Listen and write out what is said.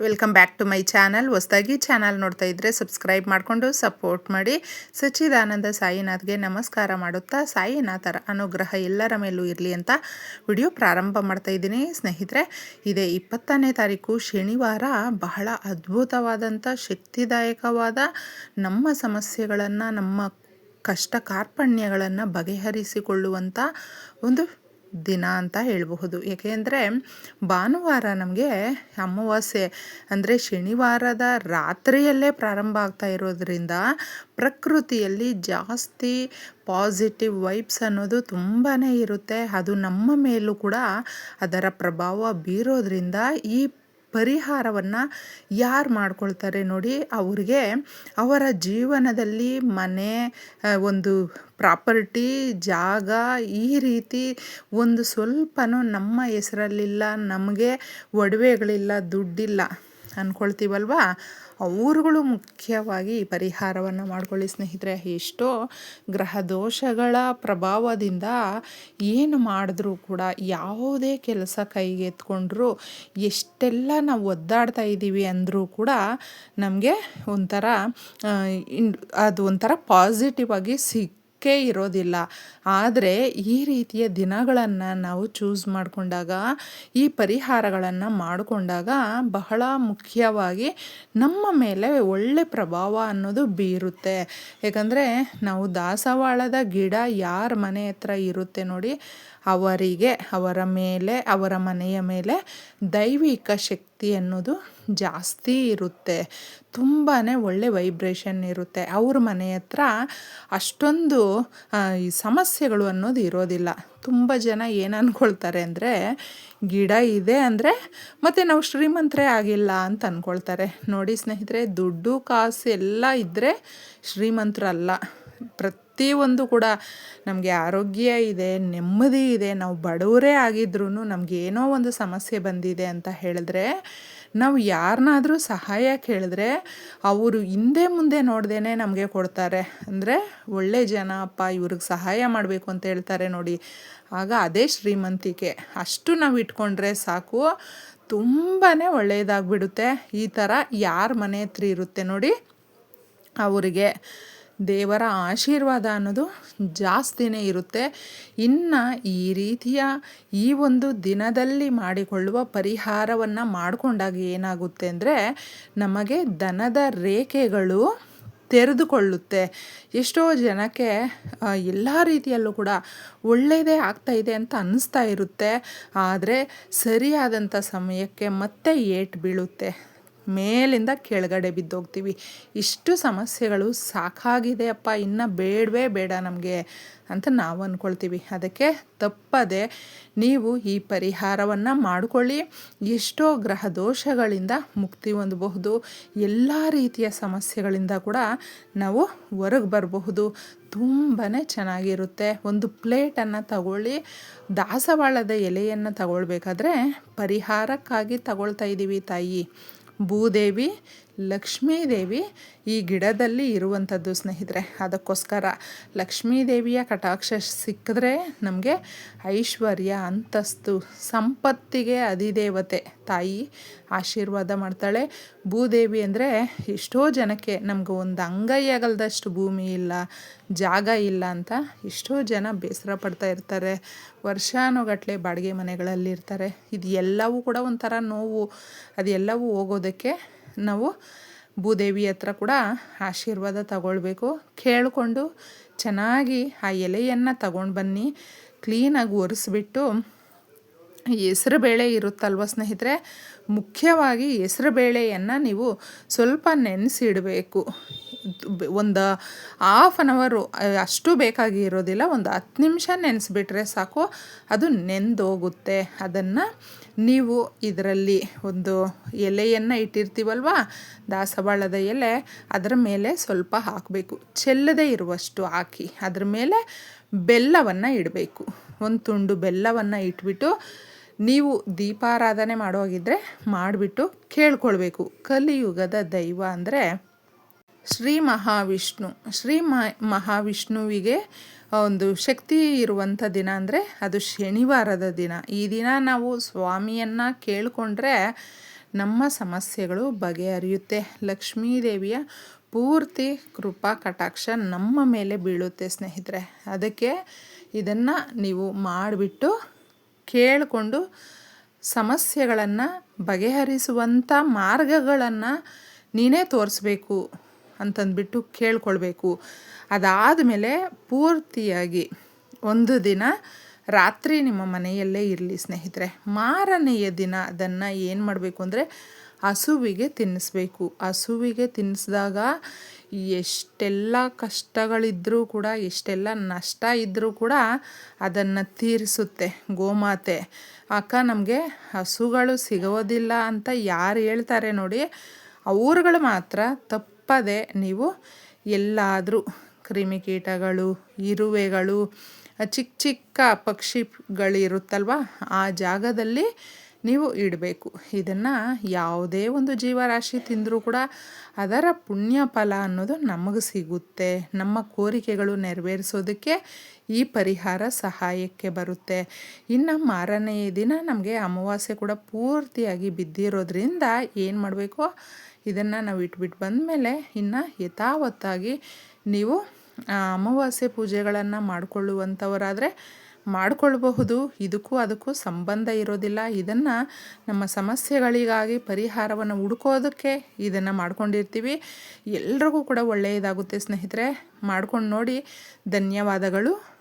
Welcome back to my channel ಹೊಸದಾಗಿ channel ನೋಡ್ತಾ ಇದ್ದರೆ ಸಬ್ಸ್ಕ್ರೈಬ್ ಮಾಡಿಕೊಂಡು ಸಪೋರ್ಟ್ ಮಾಡಿ. ಸಚ್ಚಿದಾನಂದ ಸಾಯಿನಾಥ್ಗೆ ನಮಸ್ಕಾರ ಮಾಡುತ್ತಾ ಸಾಯಿನಾಥರ ಅನುಗ್ರಹ ಎಲ್ಲರ ಮೇಲೂ ಇರಲಿ ಅಂತ ವಿಡಿಯೋ ಪ್ರಾರಂಭ ಮಾಡ್ತಾ ಇದ್ದೀನಿ. ಸ್ನೇಹಿತರೆ, ಇದೇ ಇಪ್ಪತ್ತನೇ ತಾರೀಕು ಶನಿವಾರ. ಬಹಳ ಅದ್ಭುತವಾದಂಥ, ಶಕ್ತಿದಾಯಕವಾದ ನಮ್ಮ ಸಮಸ್ಯೆಗಳನ್ನು, ನಮ್ಮ ಕಷ್ಟ ಕಾರ್ಪಣ್ಯಗಳನ್ನು ಬಗೆಹರಿಸಿಕೊಳ್ಳುವಂಥ ಒಂದು ದಿನ ಅಂತ ಹೇಳಬಹುದು. ಏಕೆಂದರೆ ಭಾನುವಾರ ನಮಗೆ ಅಮಾವಾಸ್ಯೆ ಅಂದರೆ ಶನಿವಾರದ ರಾತ್ರಿಯಲ್ಲೇ ಪ್ರಾರಂಭ ಆಗ್ತಾ ಇರೋದ್ರಿಂದ ಪ್ರಕೃತಿಯಲ್ಲಿ ಜಾಸ್ತಿ ಪಾಸಿಟಿವ್ ವೈಬ್ಸ್ ಅನ್ನೋದು ತುಂಬಾ ಇರುತ್ತೆ. ಅದು ನಮ್ಮ ಮೇಲೂ ಕೂಡ ಅದರ ಪ್ರಭಾವ ಬೀರೋದ್ರಿಂದ ಈ ಪರಿಹಾರವನ್ನು ಯಾರು ಮಾಡ್ಕೊಳ್ತಾರೆ ನೋಡಿ, ಅವ್ರಿಗೆ ಅವರ ಜೀವನದಲ್ಲಿ ಮನೆ ಒಂದು ಪ್ರಾಪರ್ಟಿ, ಜಾಗ ಈ ರೀತಿ ಒಂದು ಸ್ವಲ್ಪನೂ ನಮ್ಮ ಹೆಸರಲ್ಲಿಲ್ಲ, ನಮಗೆ ಒಡವೆಗಳಿಲ್ಲ, ದುಡ್ಡಿಲ್ಲ ಅಂದ್ಕೊಳ್ತೀವಲ್ವ ಅವ್ರುಗಳು ಮುಖ್ಯವಾಗಿ ಪರಿಹಾರವನ್ನು ಮಾಡ್ಕೊಳ್ಳಿ ಸ್ನೇಹಿತರೆ. ಎಷ್ಟೋ ಗ್ರಹ ದೋಷಗಳ ಪ್ರಭಾವದಿಂದ ಏನು ಮಾಡಿದ್ರೂ ಕೂಡ ಯಾವುದೇ ಕೆಲಸ ಕೈಗೆ ಎತ್ಕೊಂಡ್ರೂ ಎಷ್ಟೆಲ್ಲ ನಾವು ಒದ್ದಾಡ್ತಾ ಇದ್ದೀವಿ ಅಂದರೂ ಕೂಡ ನಮಗೆ ಒಂಥರ ಅದು ಒಂಥರ ಪಾಸಿಟಿವ್ ಆಗಿ ಸಿಕ್ ಇರೋದಿಲ್ಲ. ಆದರೆ ಈ ರೀತಿಯ ದಿನಗಳನ್ನು ನಾವು ಚೂಸ್ ಮಾಡಿಕೊಂಡಾಗ, ಈ ಪರಿಹಾರಗಳನ್ನು ಮಾಡಿಕೊಂಡಾಗ ಬಹಳ ಮುಖ್ಯವಾಗಿ ನಮ್ಮ ಮೇಲೆ ಒಳ್ಳೆ ಪ್ರಭಾವ ಅನ್ನೋದು ಬೀರುತ್ತೆ. ಯಾಕಂದರೆ ನಾವು ದಾಸವಾಳದ ಗಿಡ ಯಾರ ಮನೆ ಹತ್ರ ಇರುತ್ತೆ ನೋಡಿ, ಅವರಿಗೆ, ಅವರ ಮೇಲೆ, ಅವರ ಮನೆಯ ಮೇಲೆ ದೈವಿಕ ಶಕ್ತಿ ಅನ್ನೋದು ಜಾಸ್ತಿ ಇರುತ್ತೆ. ತುಂಬಾ ಒಳ್ಳೆ ವೈಬ್ರೇಷನ್ ಇರುತ್ತೆ. ಅವ್ರ ಮನೆ ಹತ್ರ ಅಷ್ಟೊಂದು ಈ ಸಮಸ್ಯೆಗಳು ಅನ್ನೋದು ಇರೋದಿಲ್ಲ. ತುಂಬ ಜನ ಏನು ಅಂದ್ಕೊಳ್ತಾರೆ ಅಂದರೆ, ಗಿಡ ಇದೆ ಅಂದರೆ ಮತ್ತು ನಾವು ಶ್ರೀಮಂತರೇ ಆಗಿಲ್ಲ ಅಂತ ಅಂದ್ಕೊಳ್ತಾರೆ ನೋಡಿ ಸ್ನೇಹಿತರೆ, ದುಡ್ಡು, ಕಾಸು ಎಲ್ಲ ಇದ್ದರೆ ಶ್ರೀಮಂತರಲ್ಲ. ಪ್ರತಿಯೊಂದು ಕೂಡ ನಮಗೆ ಆರೋಗ್ಯ ಇದೆ, ನೆಮ್ಮದಿ ಇದೆ, ನಾವು ಬಡವರೇ ಆಗಿದ್ರೂ ನಮಗೇನೋ ಒಂದು ಸಮಸ್ಯೆ ಬಂದಿದೆ ಅಂತ ಹೇಳಿದ್ರೆ ನಾವು ಯಾರನ್ನಾದರೂ ಸಹಾಯ ಕೇಳಿದ್ರೆ ಅವರು ಹಿಂದೆ ಮುಂದೆ ನೋಡ್ದೇ ನಮಗೆ ಕೊಡ್ತಾರೆ. ಅಂದರೆ ಒಳ್ಳೆ ಜನ, ಅಪ್ಪ ಇವ್ರಿಗೆ ಸಹಾಯ ಮಾಡಬೇಕು ಅಂತ ಹೇಳ್ತಾರೆ ನೋಡಿ. ಆಗ ಅದೇ ಶ್ರೀಮಂತಿಕೆ. ಅಷ್ಟು ನಾವು ಇಟ್ಕೊಂಡ್ರೆ ಸಾಕು. ತುಂಬಾ ಒಳ್ಳೆಯದಾಗ್ಬಿಡುತ್ತೆ ಈ ಥರ ಯಾರ ಮನೆ ಹತ್ರ ಇರುತ್ತೆ ನೋಡಿ. ಅವರಿಗೆ ದೇವರ ಆಶೀರ್ವಾದ ಅನ್ನೋದು ಜಾಸ್ತಿನೇ ಇರುತ್ತೆ. ಇನ್ನು ಈ ರೀತಿಯ ಈ ಒಂದು ದಿನದಲ್ಲಿ ಮಾಡಿಕೊಳ್ಳುವ ಪರಿಹಾರವನ್ನು ಮಾಡಿಕೊಂಡಾಗ ಏನಾಗುತ್ತೆ ಅಂದರೆ ನಮಗೆ ದನದ ರೇಖೆಗಳು ತೆರೆದುಕೊಳ್ಳುತ್ತೆ. ಎಷ್ಟೋ ಜನಕ್ಕೆ ಎಲ್ಲ ರೀತಿಯಲ್ಲೂ ಕೂಡ ಒಳ್ಳೆಯದೇ ಆಗ್ತಾ ಇದೆ ಅಂತ ಅನ್ನಿಸ್ತಾ ಇರುತ್ತೆ. ಆದರೆ ಸರಿಯಾದಂಥ ಸಮಯಕ್ಕೆ ಮತ್ತೆ ಏಟು ಬೀಳುತ್ತೆ. ಮೇಲಿಂದ ಕೆಳಗಡೆ ಬಿದ್ದೋಗ್ತೀವಿ. ಇಷ್ಟು ಸಮಸ್ಯೆಗಳು ಸಾಕಾಗಿದೆ ಅಪ್ಪ, ಇನ್ನು ಬೇಡವೇ ಬೇಡ ನಮಗೆ ಅಂತ ನಾವು ಅಂದ್ಕೊಳ್ತೀವಿ ಅದಕ್ಕೆ ತಪ್ಪದೆ ನೀವು ಈ ಪರಿಹಾರವನ್ನು ಮಾಡಿಕೊಳ್ಳಿ. ಎಷ್ಟೋ ಗ್ರಹ ದೋಷಗಳಿಂದ ಮುಕ್ತಿ ಹೊಂದಬಹುದು. ಎಲ್ಲ ರೀತಿಯ ಸಮಸ್ಯೆಗಳಿಂದ ಕೂಡ ನಾವು ಹೊರಗೆ ಬರಬಹುದು. ತುಂಬಾ ಚೆನ್ನಾಗಿರುತ್ತೆ. ಒಂದು ಪ್ಲೇಟನ್ನು ತಗೊಳ್ಳಿ. ದಾಸವಾಳದ ಎಲೆಯನ್ನು ತಗೊಳ್ಬೇಕಾದ್ರೆ ಪರಿಹಾರಕ್ಕಾಗಿ ತಗೊಳ್ತಾ ಇದ್ದೀವಿ ತಾಯಿ. ಭೂದೇವಿ ಲಕ್ಷ್ಮೀದೇವಿ ಈ ಗಿಡದಲ್ಲಿ ಇರುವಂಥದ್ದು ಸ್ನೇಹಿತರೆ. ಅದಕ್ಕೋಸ್ಕರ ಲಕ್ಷ್ಮೀದೇವಿಯ ಕಟಾಕ್ಷ ಸಿಕ್ಕಿದ್ರೆ ನಮಗೆ ಐಶ್ವರ್ಯ, ಅಂತಸ್ತು, ಸಂಪತ್ತಿಗೆ ಅಧಿದೇವತೆ. ತಾಯಿ ಆಶೀರ್ವಾದ ಮಾಡ್ತಾಳೆ. ಭೂದೇವಿ ಅಂದರೆ ಎಷ್ಟೋ ಜನಕ್ಕೆ ನಮ್ಗೆ ಒಂದು ಅಂಗೈಯಾಗಲ್ದಷ್ಟು ಭೂಮಿ ಇಲ್ಲ, ಜಾಗ ಇಲ್ಲ ಅಂತ ಎಷ್ಟೋ ಜನ ಬೇಸರ ಪಡ್ತಾ ಇರ್ತಾರೆ. ವರ್ಷಾನುಗಟ್ಟಲೆ ಬಾಡಿಗೆ ಮನೆಗಳಲ್ಲಿರ್ತಾರೆ. ಇದು ಎಲ್ಲವೂ ಕೂಡ ಒಂಥರ ನೋವು, ಅದೆಲ್ಲವೂ ಹೋಗೋದಕ್ಕೆ ನಾವು ಭೂದೇವಿ ಹತ್ರ ಕೂಡ ಆಶೀರ್ವಾದ ತಗೊಳ್ಬೇಕು. ಕೇಳಿಕೊಂಡು ಚೆನ್ನಾಗಿ ಆ ಎಲೆಯನ್ನು ತಗೊಂಡು ಬನ್ನಿ. ಕ್ಲೀನಾಗಿ ಒರೆಸ್ಬಿಟ್ಟು ಹೆಸರು ಬೇಳೆ ಇರುತ್ತಲ್ವ ಸ್ನೇಹಿತರೆ? ಮುಖ್ಯವಾಗಿ ಹೆಸರು ಬೇಳೆಯನ್ನು ನೀವು ಸ್ವಲ್ಪ ನೆನೆಸಿಡಬೇಕು. ಒಂದು ಹಾಫ್ ಆನ್ ಅವರು ಅಷ್ಟು ಬೇಕಾಗಿ ಇರೋದಿಲ್ಲ. ಒಂದು ಹತ್ತು ನಿಮಿಷ ನೆನೆಸ್ಬಿಟ್ರೆ ಸಾಕು. ಅದು ನೆಂದೋಗುತ್ತೆ. ಅದನ್ನು ನೀವು ಇದರಲ್ಲಿ ಒಂದು ಎಲೆಯನ್ನು ಇಟ್ಟಿರ್ತೀವಲ್ವ? ದಾಸವಾಳದ ಎಲೆ. ಅದರ ಮೇಲೆ ಸ್ವಲ್ಪ ಹಾಕಬೇಕು. ಚೆಲ್ಲದೇ ಇರುವಷ್ಟು ಹಾಕಿ. ಅದ್ರ ಮೇಲೆ ಬೆಲ್ಲವನ್ನು ಇಡಬೇಕು. ಒಂದು ತುಂಡು ಬೆಲ್ಲವನ್ನು ಇಟ್ಬಿಟ್ಟು ನೀವು ದೀಪಾರಾಧನೆ ಮಾಡುವಾಗಿದ್ದರೆ ಮಾಡಿಬಿಟ್ಟು ಕೇಳ್ಕೊಳ್ಬೇಕು. ಕಲಿಯುಗದ ದೈವ ಅಂದರೆ ಶ್ರೀ ಮಹಾವಿಷ್ಣು. ಶ್ರೀ ಮಹಾವಿಷ್ಣುವಿಗೆ ಒಂದು ಶಕ್ತಿ ಇರುವಂಥ ದಿನ ಅಂದರೆ ಅದು ಶನಿವಾರದ ದಿನ. ಈ ದಿನ ನಾವು ಸ್ವಾಮಿಯನ್ನು ಕೇಳಿಕೊಂಡ್ರೆ ನಮ್ಮ ಸಮಸ್ಯೆಗಳು ಬಗೆಹರಿಯುತ್ತೆ. ಲಕ್ಷ್ಮೀದೇವಿಯ ಪೂರ್ತಿ ಕೃಪಾ ಕಟಾಕ್ಷ ನಮ್ಮ ಮೇಲೆ ಬೀಳುತ್ತೆ ಸ್ನೇಹಿತರೆ. ಅದಕ್ಕೆ ಇದನ್ನು ನೀವು ಮಾಡಿಬಿಟ್ಟು ಕೇಳಿಕೊಂಡು ಸಮಸ್ಯೆಗಳನ್ನು ಬಗೆಹರಿಸುವಂಥ ಮಾರ್ಗಗಳನ್ನು ನೀನೇ ತೋರಿಸ್ಬೇಕು. ಅಂತಂದ್ಬಿಟ್ಟು ಕೇಳ್ಕೊಳ್ಬೇಕು. ಅದಾದಮೇಲೆ ಪೂರ್ತಿಯಾಗಿ ಒಂದು ದಿನ ರಾತ್ರಿ ನಿಮ್ಮ ಮನೆಯಲ್ಲೇ ಇರಲಿ ಸ್ನೇಹಿತರೆ. ಮಾರನೆಯ ದಿನ ಅದನ್ನು ಏನು ಮಾಡಬೇಕು ಅಂದರೆ ಹಸುವಿಗೆ ತಿನ್ನಿಸ್ಬೇಕು. ಹಸುವಿಗೆ ತಿನ್ನಿಸಿದಾಗ ಎಷ್ಟೆಲ್ಲ ಕಷ್ಟಗಳಿದ್ದರೂ ಕೂಡ, ಎಷ್ಟೆಲ್ಲ ನಷ್ಟ ಇದ್ದರೂ ಕೂಡ ಅದನ್ನು ತೀರಿಸುತ್ತೆ ಗೋಮಾತೆ. ಅಕ್ಕ, ನಮಗೆ ಹಸುಗಳು ಸಿಗೋದಿಲ್ಲ ಅಂತ ಯಾರು ಹೇಳ್ತಾರೆ ನೋಡಿ, ಅವ್ರುಗಳು ಮಾತ್ರ ತಪ್ಪದೆ ನೀವು ಎಲ್ಲಾದರೂ ಕ್ರಿಮಿಕೀಟಗಳು ಇರುವೆಗಳು ಚಿಕ್ಕ ಚಿಕ್ಕ ಪಕ್ಷಿಗಳಿರುತ್ತಲ್ವ ಆ ಜಾಗದಲ್ಲಿ ನೀವು ಇಡಬೇಕು. ಇದನ್ನು ಯಾವುದೇ ಒಂದು ಜೀವರಾಶಿ ತಿಂದರೂ ಕೂಡ ಅದರ ಪುಣ್ಯ ಫಲ ಅನ್ನೋದು ನಮಗೆ ಸಿಗುತ್ತೆ. ನಮ್ಮ ಕೋರಿಕೆಗಳು ನೆರವೇರಿಸೋದಕ್ಕೆ ಈ ಪರಿಹಾರ ಸಹಾಯಕ್ಕೆ ಬರುತ್ತೆ. ಇನ್ನು ಮಾರನೆಯ ದಿನ ನಮಗೆ ಅಮಾವಾಸ್ಯೆ ಕೂಡ ಪೂರ್ತಿಯಾಗಿ ಬಿದ್ದಿರೋದ್ರಿಂದ ಏನು ಮಾಡಬೇಕು? ಇದನ್ನು ನಾವು ಇಟ್ಬಿಟ್ಟು ಬಂದಮೇಲೆ ಇನ್ನು ಯಥಾವತ್ತಾಗಿ ನೀವು ಅಮಾವಾಸ್ಯೆ ಪೂಜೆಗಳನ್ನು ಮಾಡಿಕೊಳ್ಳುವಂಥವರಾದರೆ ಮಾಡಿಕೊಳ್ಬಹುದು. ಇದಕ್ಕೂ ಅದಕ್ಕೂ ಸಂಬಂಧ ಇರೋದಿಲ್ಲ. ಇದನ್ನು ನಮ್ಮ ಸಮಸ್ಯೆಗಳಿಗಾಗಿ ಪರಿಹಾರವನ್ನು ಹುಡುಕೋದಕ್ಕೆ ಇದನ್ನು ಮಾಡ್ಕೊಂಡಿರ್ತೀವಿ. ಎಲ್ರಿಗೂ ಕೂಡ ಒಳ್ಳೆಯದಾಗುತ್ತೆ ಸ್ನೇಹಿತರೆ. ಮಾಡ್ಕೊಂಡು ನೋಡಿ. ಧನ್ಯವಾದಗಳು.